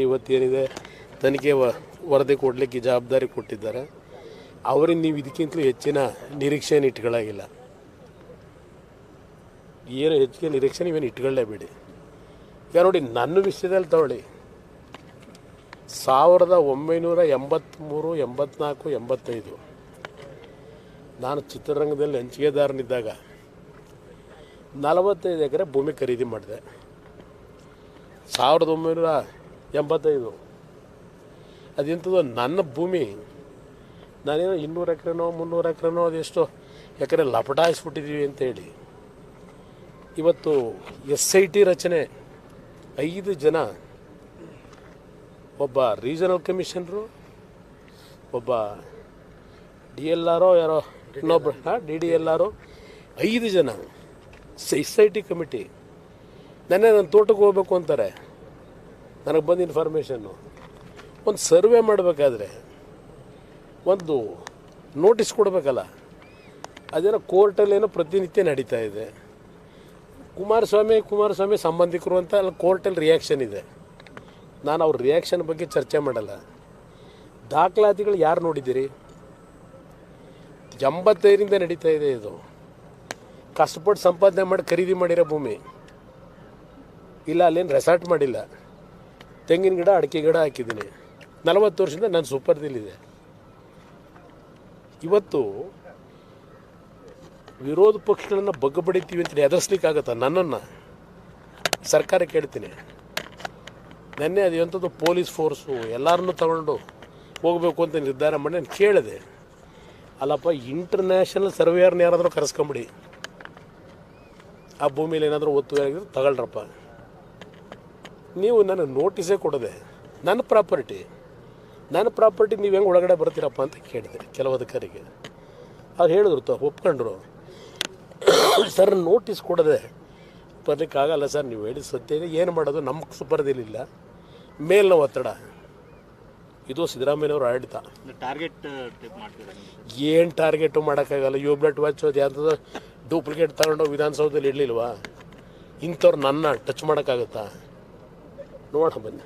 ಇವತ್ತೇನಿದೆ ತನಿಖೆ ವರದಿ ಕೊಡಲಿಕ್ಕೆ ಜವಾಬ್ದಾರಿ ಕೊಟ್ಟಿದ್ದಾರೆ. ಅವರಿಂದ ನೀವು ಇದಕ್ಕಿಂತಲೂ ಹೆಚ್ಚಿನ ನಿರೀಕ್ಷೆಯನ್ನು ಇಟ್ಕೊಳ್ಳಾಗಿಲ್ಲ ಏನು ಹೆಚ್ಚಿಗೆ ನಿರೀಕ್ಷೆ ನೀವೇನು ಇಟ್ಕೊಳ್ಳೇಬೇಡಿ ಈಗ ನೋಡಿ, ನನ್ನ ವಿಷಯದಲ್ಲಿ ತಗೊಳ್ಳಿ. ಸಾವಿರದ ಒಂಬೈನೂರ ಎಂಬತ್ತ್ಮೂರು ಎಂಬತ್ನಾಲ್ಕು, ಎಂಬತ್ತೈದು. ನಾನು ಚಿತ್ರರಂಗದಲ್ಲಿ ಹಂಚಿಕೆದಾರನಿದ್ದಾಗ ನಲವತ್ತೈದು ಎಕರೆ ಭೂಮಿ ಖರೀದಿ ಮಾಡಿದೆ. ಸಾವಿರದ ಒಂಬೈನೂರ ಎಂಬತ್ತೈದು. ಅದೆಂಥದ್ದು ನನ್ನ ಭೂಮಿ. ನಾನೇನೋ ಇನ್ನೂರು ಎಕರೆನೋ, ಮುನ್ನೂರು ಎಕರೆನೋ, ಅದೆಷ್ಟೋ ಎಕರೆ ಲಪಟಾಯಿಸ್ಬಿಟ್ಟಿದ್ದೀವಿ ಅಂತೇಳಿ. ಇವತ್ತು ಎಸ್ ಐ ಟಿ ರಚನೆ ಐದು ಜನ, ಒಬ್ಬ ರೀಜನಲ್ ಕಮಿಷನರು, ಒಬ್ಬ ಡಿ ಎಲ್ ಆರೋ ಯಾರೋ, ಇನ್ನೊಬ್ಬ ಡಿ ಡಿ ಎಲ್ ಆರು ಐದು ಜನ. S I T committee. ನೆನ್ನೆ ನನ್ನ ತೋಟಕ್ಕೆ ಹೋಗ್ಬೇಕು ಅಂತಾರೆ. ನನಗೆ ಬಂದ ಇನ್ಫಾರ್ಮೇಷನ್ನು ಒಂದು ಸರ್ವೆ ಮಾಡಬೇಕಾದ್ರೆ, ಒಂದು ನೋಟಿಸ್ ಕೊಡಬೇಕಲ್ಲ. ಅದೇನೋ ಕೋರ್ಟಲ್ಲೇನೋ ಪ್ರತಿನಿತ್ಯ ನಡೀತಾ ಇದೆ. ಕುಮಾರಸ್ವಾಮಿ ಕುಮಾರಸ್ವಾಮಿ ಸಂಬಂಧಿಕರು ಅಂತ ಅಲ್ಲಿ ಕೋರ್ಟಲ್ಲಿ ರಿಯಾಕ್ಷನ್ ಇದೆ. ನಾನು ಅವ್ರ ರಿಯಾಕ್ಷನ್ ಬಗ್ಗೆ ಚರ್ಚೆ ಮಾಡಲ್ಲ. ದಾಖಲಾತಿಗಳು ಯಾರು ನೋಡಿದ್ದೀರಿ? ಎಂಬತ್ತೈದರಿಂದ ನಡೀತಾ ಇದೆ ಇದು. ಕಷ್ಟಪಟ್ಟು ಸಂಪಾದನೆ ಮಾಡಿ ಖರೀದಿ ಮಾಡಿರೋ ಭೂಮಿ. ಇಲ್ಲ, ಅಲ್ಲೇನು ರೆಸಾರ್ಟ್ ಮಾಡಿಲ್ಲ. ತೆಂಗಿನ ಗಿಡ, ಅಡಿಕೆ ಗಿಡ ಹಾಕಿದ್ದೀನಿ. ನಲವತ್ತು ವರ್ಷದಿಂದ ನಾನು ಇದೆ ಇವತ್ತು ವಿರೋಧ ಪಕ್ಷಗಳನ್ನು ಬಗ್ಗಬಡಿತೀವಿ ಅಂತ ಎದುರಿಸ್ಲಿಕ್ಕಾಗತ್ತಾ ನನ್ನನ್ನು? ಸರ್ಕಾರ ಕೇಳ್ತೀನಿ. ನೆನ್ನೆ ಅದು ಎಂಥದ್ದು ಪೊಲೀಸ್ ಫೋರ್ಸು ಎಲ್ಲರನ್ನೂ ತಗೊಂಡು ಹೋಗಬೇಕು ಅಂತ ನಿರ್ಧಾರ ಮಾಡಿ ನಾನು ಕೇಳಿದೆ. ಅಲ್ಲಪ್ಪ ಇಂಟರ್ನ್ಯಾಷನಲ್ ಸರ್ವೇಯರ್ನ ಯಾರಾದರೂ ಕರೆಸ್ಕೊಂಬಿಡಿ. ಆ ಭೂಮಿಯಲ್ಲಿ ಏನಾದರೂ ಒತ್ತು ತಗೊಳ್ರಪ್ಪ. ನೀವು ನನಗೆ ನೋಟಿಸೇ ಕೊಡದೆ ನನ್ನ ಪ್ರಾಪರ್ಟಿ ನನ್ನ ಪ್ರಾಪರ್ಟಿ ನೀವು ಹೆಂಗೆ ಒಳಗಡೆ ಬರ್ತೀರಪ್ಪ ಅಂತ ಕೇಳಿದೆ ಕೆಲವು ಅಧಿಕಾರಿಗೆ. ಅವ್ರು ಹೇಳಿದ್ರು ತ ಒಪ್ಕೊಂಡ್ರು. ಸರ್ ನೋಟಿಸ್ ಕೊಡದೆ ಬರಲಿಕ್ಕಾಗಲ್ಲ ಸರ್ ನೀವು ಹೇಳಿ ಸತ್ಯ ಇದೆ ಏನು ಮಾಡೋದು ನಮ್ಗೆ ಸುಪರ್ದಿಲಿಲ್ಲ. ಮೇಲಿನ ಒತ್ತಡ. ಇದು ಸಿದ್ದರಾಮಯ್ಯನವ್ರ ಆಡಳಿತ. ಟಾರ್ಗೆಟ್? ಏನು ಟಾರ್ಗೆಟು ಮಾಡೋಕ್ಕಾಗಲ್ಲ ಬ್ಲಡ್ ವಾಚ್ ಅದು ಯಾವುದೋ ಡೂಪ್ಲಿಕೇಟ್ ತಗೊಂಡೋಗಿ ವಿಧಾನಸೌಧದಲ್ಲಿ ಇಡಲಿಲ್ವಾ ಇಂಥವ್ರು ನನ್ನ ಟಚ್ ಮಾಡೋಕ್ಕಾಗುತ್ತಾ? ನೋಡೋಣ ಬನ್ನಿ